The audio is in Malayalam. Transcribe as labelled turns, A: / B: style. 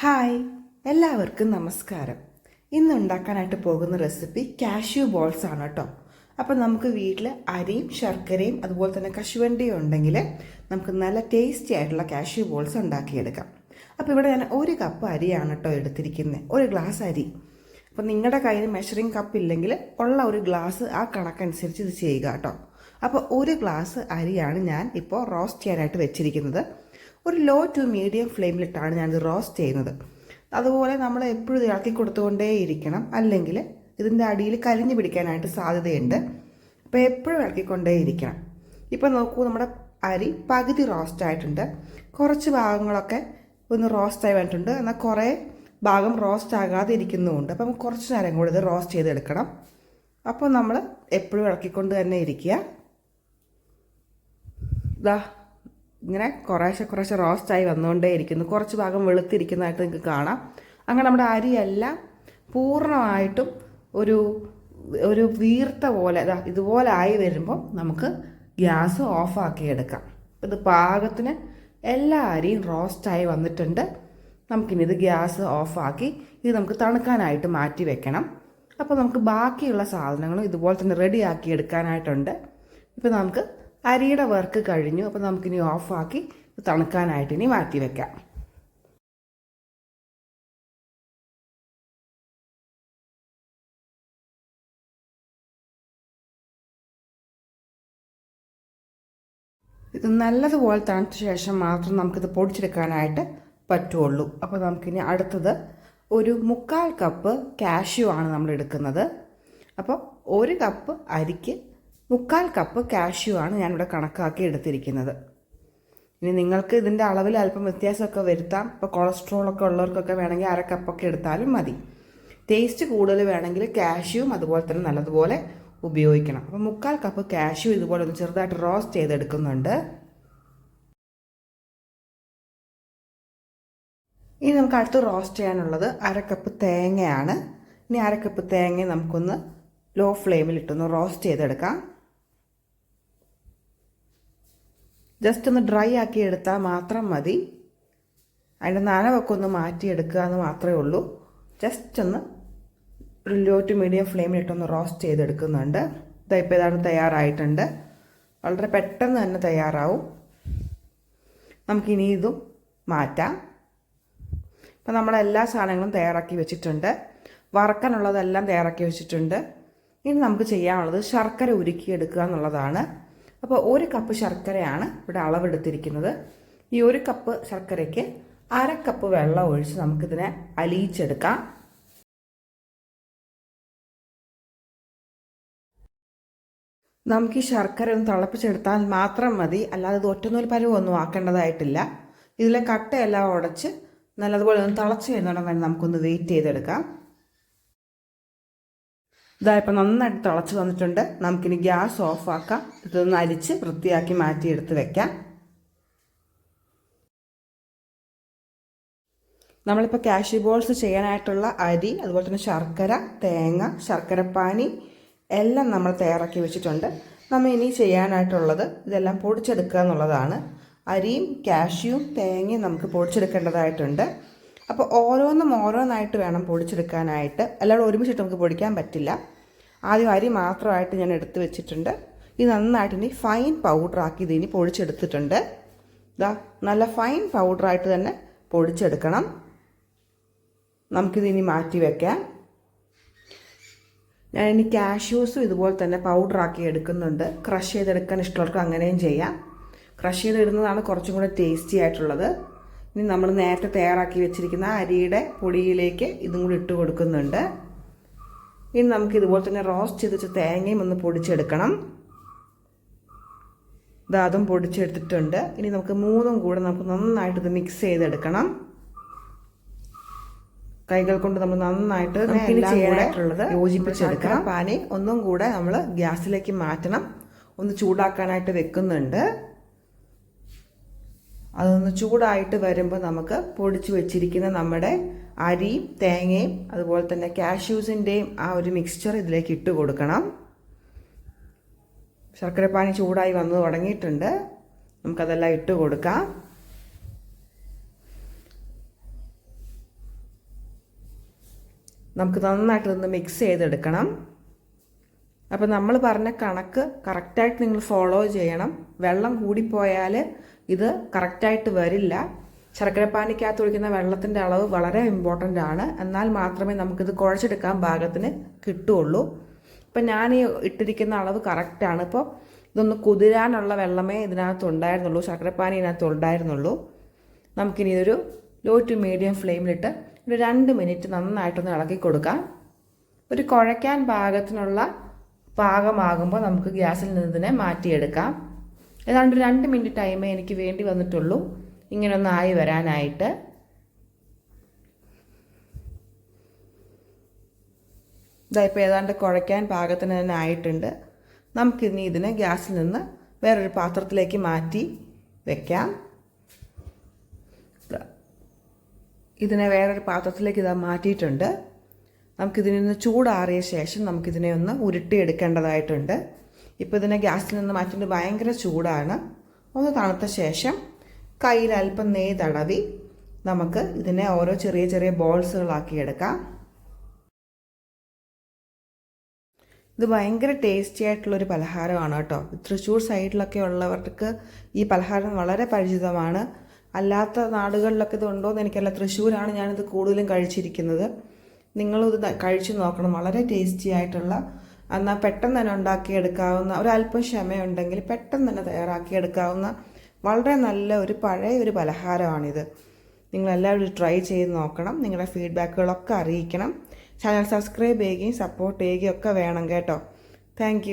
A: ഹായ് എല്ലാവർക്കും നമസ്കാരം. ഇന്ന് ഉണ്ടാക്കാനായിട്ട് പോകുന്ന റെസിപ്പി കാഷ്യൂ ബോൾസ് ആണ് കേട്ടോ. അപ്പം നമുക്ക് വീട്ടിൽ അരിയും ശർക്കരയും അതുപോലെ തന്നെ കശുവണ്ടിയും ഉണ്ടെങ്കിൽ നമുക്ക് നല്ല ടേസ്റ്റി ആയിട്ടുള്ള കാഷ്യൂ ബോൾസ് ഉണ്ടാക്കിയെടുക്കാം. അപ്പോൾ ഇവിടെ ഞാൻ ഒരു കപ്പ് അരിയാണ് കേട്ടോ എടുത്തിരിക്കുന്നത് ഒരു ഗ്ലാസ് അരി. അപ്പം നിങ്ങളുടെ കയ്യിൽ മെഷറിംഗ് കപ്പ് ഇല്ലെങ്കിൽ ഉള്ള ഒരു ഗ്ലാസ് ആ കണക്കനുസരിച്ച് ഇത് ചെയ്യുക കേട്ടോ. അപ്പോൾ ഒരു ഗ്ലാസ് അരിയാണ് ഞാൻ ഇപ്പോൾ റോസ്റ്റ് ചെയ്യാനായിട്ട് വെച്ചിരിക്കുന്നത്. ഒരു ലോ ടു മീഡിയം ഫ്ലെയിമിലിട്ടാണ് ഞാനിത് റോസ്റ്റ് ചെയ്യുന്നത്. അതുപോലെ നമ്മൾ എപ്പോഴും ഇളക്കി കൊടുത്തുകൊണ്ടേ ഇരിക്കണം. അല്ലെങ്കിൽ ഇതിന്റെ അടിയിൽ കരിഞ്ഞു പിടിക്കാനായിട്ട് സാധ്യതയുണ്ട്. അപ്പോൾ എപ്പോഴും ഇളക്കിക്കൊണ്ടേ ഇരിക്കണം. ഇപ്പോൾ നോക്കൂ നമ്മുടെ അരി പകുതി റോസ്റ്റ് ആയിട്ടുണ്ട്. കുറച്ച് ഭാഗങ്ങളൊക്കെ ഒന്ന് റോസ്റ്റ് ആയി വന്നിട്ടുണ്ട്. എന്നാൽ കുറേ ഭാഗം റോസ്റ്റ് ആകാതെ ഇരിക്കുന്നുമുണ്ട്. അപ്പം കുറച്ച് നേരം കൂടി ഇത് റോസ്റ്റ് ചെയ്തെടുക്കണം. അപ്പോൾ നമ്മൾ എപ്പോഴും ഇളക്കിക്കൊണ്ട് തന്നെ ഇരിക്കുക. ഇതാ ഇങ്ങനെ കുറേശ്ശെ കുറേശ്ശെ റോസ്റ്റായി വന്നുകൊണ്ടേ ഇരിക്കുന്നു. കുറച്ച് ഭാഗം വെളുത്തിരിക്കുന്നതായിട്ട് നിങ്ങൾക്ക് കാണാം. അങ്ങനെ നമ്മുടെ അരിയെല്ലാം പൂർണമായിട്ടും ഒരു ഒരു വീർത്ത പോലെ ഇതാ ഇതുപോലെ ആയി വരുമ്പോൾ നമുക്ക് ഗ്യാസ് ഓഫാക്കി എടുക്കാം ഇത് പാകത്തിന് എല്ലാ അരിയും റോസ്റ്റായി വന്നിട്ടുണ്ട്. നമുക്കിനി ഇത് ഗ്യാസ് ഓഫാക്കി ഇത് നമുക്ക് തണുക്കാനായിട്ട് മാറ്റി വെക്കണം. അപ്പോൾ നമുക്ക് ബാക്കിയുള്ള സാധനങ്ങളും ഇതുപോലെ തന്നെ റെഡിയാക്കി എടുക്കാനായിട്ടുണ്ട്. ഇപ്പോൾ നമുക്ക് അരിയുടെ വർക്ക് കഴിഞ്ഞു. അപ്പോൾ നമുക്കിനി ഓഫാക്കി തണുക്കാനായിട്ട് ഇനി മാറ്റി വെക്കാം. ഇത് നല്ലതുപോലെ തണുത്ത ശേഷം മാത്രം നമുക്കിത് പൊടിച്ചെടുക്കാനായിട്ട് പറ്റുള്ളൂ. അപ്പോൾ നമുക്കിനി അടുത്തത് ഒരു മുക്കാൽ കപ്പ് കാഷ്യൂ ആണ് നമ്മൾ എടുക്കുന്നത് അപ്പോൾ ഒരു കപ്പ് അരിക്ക് മുക്കാൽ കപ്പ് കാഷ്യൂ ആണ് ഞാനിവിടെ കണക്കാക്കി എടുത്തിരിക്കുന്നത്. ഇനി നിങ്ങൾക്ക് ഇതിന്റെ അളവിൽ അല്പം വ്യത്യാസമൊക്കെ വരുത്താം. ഇപ്പോൾ കൊളസ്ട്രോളൊക്കെ ഉള്ളവർക്കൊക്കെ വേണമെങ്കിൽ അര കപ്പൊക്കെ എടുത്താലും മതി. ടേസ്റ്റ് കൂടുതൽ വേണമെങ്കിൽ കാഷ്യൂവും അതുപോലെ തന്നെ നല്ലതുപോലെ ഉപയോഗിക്കണം. അപ്പോൾ മുക്കാൽ കപ്പ് കാഷ്യൂ ഇതുപോലെ ഒന്ന് ചെറുതായിട്ട് റോസ്റ്റ് ചെയ്തെടുക്കുന്നുണ്ട്. ഇനി നമുക്ക് അടുത്ത് റോസ്റ്റ് ചെയ്യാനുള്ളത് അര കപ്പ് തേങ്ങയാണ്. ഇനി അര കപ്പ് തേങ്ങ നമുക്കൊന്ന് ലോ ഫ്ലെയിമിൽ ഇട്ടൊന്ന് റോസ്റ്റ് ചെയ്തെടുക്കാം. ജസ്റ്റ് ഒന്ന് ഡ്രൈ ആക്കി എടുത്താൽ മാത്രം മതി. അതിന്റെ നനവൊക്കെ ഒന്ന് മാറ്റിയെടുക്കുക എന്ന് മാത്രമേ ഉള്ളൂ. ജസ്റ്റ് ഒന്ന് ഒരു ലോ ടു മീഡിയം ഫ്ലെയിമിലിട്ടൊന്ന് റോസ്റ്റ് ചെയ്തെടുക്കുന്നുണ്ട്. ഇതായിപ്പോൾ ഇതാണ് തയ്യാറായിട്ടുണ്ട്. വളരെ പെട്ടെന്ന് തന്നെ തയ്യാറാവും. നമുക്കിനി ഇതും മാറ്റാം. ഇപ്പം നമ്മളെല്ലാ സാധനങ്ങളും തയ്യാറാക്കി വെച്ചിട്ടുണ്ട്. വറക്കാനുള്ളതെല്ലാം തയ്യാറാക്കി വെച്ചിട്ടുണ്ട്. ഇനി നമുക്ക് ചെയ്യാനുള്ളത് ശർക്കര ഉരുക്കിയെടുക്കുക എന്നുള്ളതാണ്. അപ്പോൾ ഒരു കപ്പ് ശർക്കരയാണ് ഇവിടെ അളവെടുത്തിരിക്കുന്നത്. ഈ ഒരു കപ്പ് ശർക്കരയ്ക്ക് അര കപ്പ് വെള്ളം ഒഴിച്ച് നമുക്കിതിനെ അലിയിച്ചെടുക്കാം. നമുക്ക് ഈ ശർക്കര ഒന്ന് തിളപ്പിച്ചെടുത്താൽ മാത്രം മതി. അല്ലാതെ ഇത് ഒറ്റനൂൽ പരുവൊന്നും ആക്കേണ്ടതായിട്ടില്ല. ഇതിലെ കട്ടയെല്ലാം ഉടച്ച് നല്ലതുപോലെ ഒന്ന് തിളച്ച് വരുന്നുണ്ടെങ്കിൽ നമുക്കൊന്ന് വെയിറ്റ് ചെയ്തെടുക്കാം. ഇതാ ഇപ്പം നന്നായിട്ട് തിളച്ച് വന്നിട്ടുണ്ട്. നമുക്കിനി ഗ്യാസ് ഓഫാക്കാം. ഇതൊന്ന് അരിച്ച് വൃത്തിയാക്കി മാറ്റി എടുത്ത് വെക്കാം. നമ്മളിപ്പോൾ കാഷ്യൂ ബോൾസ് ചെയ്യാനായിട്ടുള്ള അരി അതുപോലെ തന്നെ ശർക്കര തേങ്ങ ശർക്കരപ്പാനി എല്ലാം നമ്മൾ തയ്യാറാക്കി വെച്ചിട്ടുണ്ട്. നമ്മൾ ഇനി ചെയ്യാനായിട്ടുള്ളത് ഇതെല്ലാം പൊടിച്ചെടുക്കുക എന്നുള്ളതാണ്. അരിയും കാഷ്യൂവും തേങ്ങയും നമുക്ക് പൊടിച്ചെടുക്കേണ്ടതായിട്ടുണ്ട്. അപ്പോൾ ഓരോന്നും ഓരോന്നായിട്ട് വേണം പൊടിച്ചെടുക്കാനായിട്ട്. അല്ലാതെ ഒരുമിച്ചിട്ട് നമുക്ക് പൊടിക്കാൻ പറ്റില്ല. ആദ്യം അരി മാത്രമായിട്ട് ഞാൻ എടുത്ത് വെച്ചിട്ടുണ്ട്. ഇത് നന്നായിട്ട് ഇനി ഫൈൻ പൗഡറാക്കി ഇനി പൊടിച്ചെടുത്തിട്ടുണ്ട്. ഇതാ നല്ല ഫൈൻ പൗഡറായിട്ട് തന്നെ പൊടിച്ചെടുക്കണം. നമുക്കിതിനി മാറ്റി വയ്ക്കാം ഞാൻ ഇനി കാഷ്യൂസും ഇതുപോലെ തന്നെ പൗഡറാക്കി എടുക്കുന്നുണ്ട്. ക്രഷ് ചെയ്തെടുക്കാൻ ഇഷ്ടമുള്ളവർക്ക് അങ്ങനെയും ചെയ്യാം. ക്രഷ് ചെയ്തിടുന്നതാണ് കുറച്ചും കൂടെ ടേസ്റ്റി ആയിട്ടുള്ളത്. ഇനി നമ്മൾ നേരത്തെ തയ്യാറാക്കി വെച്ചിരിക്കുന്ന അരിയുടെ പൊടിയിലേക്ക് ഇതും കൂടി ഇട്ട് കൊടുക്കുന്നുണ്ട്. ഇനി നമുക്ക് ഇതുപോലെ തന്നെ റോസ്റ്റ് ചെയ്ത് വെച്ച തേങ്ങയും ഒന്ന് പൊടിച്ചെടുക്കണം. ഇത് അതും പൊടിച്ചെടുത്തിട്ടുണ്ട്. ഇനി നമുക്ക് മൂന്നും കൂടെ നമുക്ക് നന്നായിട്ട് ഇത് മിക്സ് ചെയ്തെടുക്കണം. കൈകൾ കൊണ്ട് നമ്മൾ നന്നായിട്ട് ചെയ്യാനായിട്ടുള്ളത് യോജിപ്പിച്ചെടുക്കണം. പാനി ഒന്നും കൂടെ നമ്മൾ ഗ്യാസിലേക്ക് മാറ്റണം. ഒന്ന് ചൂടാക്കാനായിട്ട് വെക്കുന്നുണ്ട്. അതൊന്ന് ചൂടായിട്ട് വരുമ്പോൾ നമുക്ക് പൊടിച്ചു വെച്ചിരിക്കുന്ന നമ്മുടെ അരിയും തേങ്ങയും അതുപോലെ തന്നെ കാഷ്യൂസിന്റെയും ആ ഒരു മിക്സ്ചർ ഇതിലേക്ക് ഇട്ട് കൊടുക്കണം. ശർക്കരപ്പാനി ചൂടായി വന്നു തുടങ്ങിയിട്ടുണ്ട്. നമുക്കതെല്ലാം ഇട്ട് കൊടുക്കാം. നമുക്ക് നന്നായിട്ട് ഇതൊന്ന് മിക്സ് ചെയ്തെടുക്കണം. അപ്പോൾ നമ്മൾ പറഞ്ഞ കണക്ക് കറക്റ്റായിട്ട് നിങ്ങൾ ഫോളോ ചെയ്യണം. വെള്ളം കൂടിപ്പോയാൽ ഇത് കറക്റ്റായിട്ട് വരില്ല. ശർക്കരപ്പാനിക്കകത്ത് ഒഴിക്കുന്ന വെള്ളത്തിന്റെ അളവ് വളരെ ഇമ്പോർട്ടന്റ് ആണ്. എന്നാൽ മാത്രമേ നമുക്കിത് കുഴച്ചെടുക്കാൻ പാകത്തിന് കിട്ടുള്ളൂ. ഇപ്പം ഞാൻ ഈ ഇട്ടിരിക്കുന്ന അളവ് കറക്റ്റാണ് ഇപ്പോൾ ഇതൊന്ന് കുതിരാനുള്ള വെള്ളമേ ഇതിനകത്ത് ഉണ്ടായിരുന്നുള്ളൂ. ശർക്കരപ്പാനി ഇതിനകത്ത് ഉണ്ടായിരുന്നുള്ളൂ. നമുക്കിനി ഇതൊരു ലോ ടു മീഡിയം ഫ്ലെയിമിലിട്ട് ഒരു രണ്ട് മിനിറ്റ് നന്നായിട്ടൊന്ന് ഇളക്കി കൊടുക്കാം. ഒരു കുഴയ്ക്കാൻ പാകത്തിനുള്ള പാകമാകുമ്പോൾ നമുക്ക് ഗ്യാസിൽ നിന്ന് ഇതിനെ മാറ്റിയെടുക്കാം. ഏതാണ്ട് രണ്ട് മിനിറ്റ് ടൈമേ എനിക്ക് വേണ്ടി വന്നിട്ടുള്ളൂ. ഇങ്ങനെ ഒന്ന് ആയി വരാനായിട്ട്. ഇതായിപ്പോൾ ഏതാണ്ട് കുഴയ്ക്കാൻ പാകത്തിന് തന്നെ ആയിട്ടുണ്ട്. നമുക്കിനി ഇതിനെ ഗ്യാസിൽ നിന്ന് വേറൊരു പാത്രത്തിലേക്ക് മാറ്റി വെക്കാം. ഇതിനെ വേറൊരു പാത്രത്തിലേക്ക് ഇതാ മാറ്റിയിട്ടുണ്ട്. നമുക്കിതിൽ നിന്ന് ചൂടാറിയ ശേഷം നമുക്കിതിനെ ഒന്ന് ഉരുട്ടിയെടുക്കേണ്ടതായിട്ടുണ്ട്. ഇപ്പോൾ ഇതിനെ ഗ്യാസിൽ നിന്ന് മാറ്റിയിട്ട് ഭയങ്കര ചൂടാണ്. ഒന്ന് തണുത്ത ശേഷം കയ്യിൽ അല്പം നെയ്യ് തടവി നമുക്ക് ഇതിനെ ഓരോ ചെറിയ ചെറിയ ബോൾസുകളാക്കി എടുക്കാം. ഇത് ഭയങ്കര ടേസ്റ്റി ആയിട്ടുള്ളൊരു പലഹാരമാണ് കേട്ടോ. തൃശ്ശൂർ സൈഡിലൊക്കെ ഉള്ളവർക്ക് ഈ പലഹാരം വളരെ പരിചിതമാണ്. അല്ലാത്ത നാടുകളിലൊക്കെ ഇത് ഉണ്ടോ എന്ന് എനിക്കല്ല തൃശ്ശൂരാണ് ഞാനിത് കൂടുതലും കഴിച്ചിരിക്കുന്നത്. നിങ്ങളും ഇത് കഴിച്ചു നോക്കണം. വളരെ ടേസ്റ്റി ആയിട്ടുള്ള എന്നാൽ പെട്ടെന്ന് തന്നെ ഉണ്ടാക്കിയെടുക്കാവുന്ന ഒരല്പം ക്ഷമയുണ്ടെങ്കിൽ പെട്ടെന്ന് തന്നെ തയ്യാറാക്കിയെടുക്കാവുന്ന വളരെ നല്ല ഒരു പഴയ ഒരു പലഹാരമാണിത്. നിങ്ങളെല്ലാവരും ട്രൈ ചെയ്ത് നോക്കണം. നിങ്ങളുടെ ഫീഡ്ബാക്കുകളൊക്കെ അറിയിക്കണം. ചാനൽ സബ്സ്ക്രൈബ് ചെയ്യുകയും സപ്പോർട്ട് ചെയ്യുകയും ഒക്കെ വേണം കേട്ടോ. താങ്ക്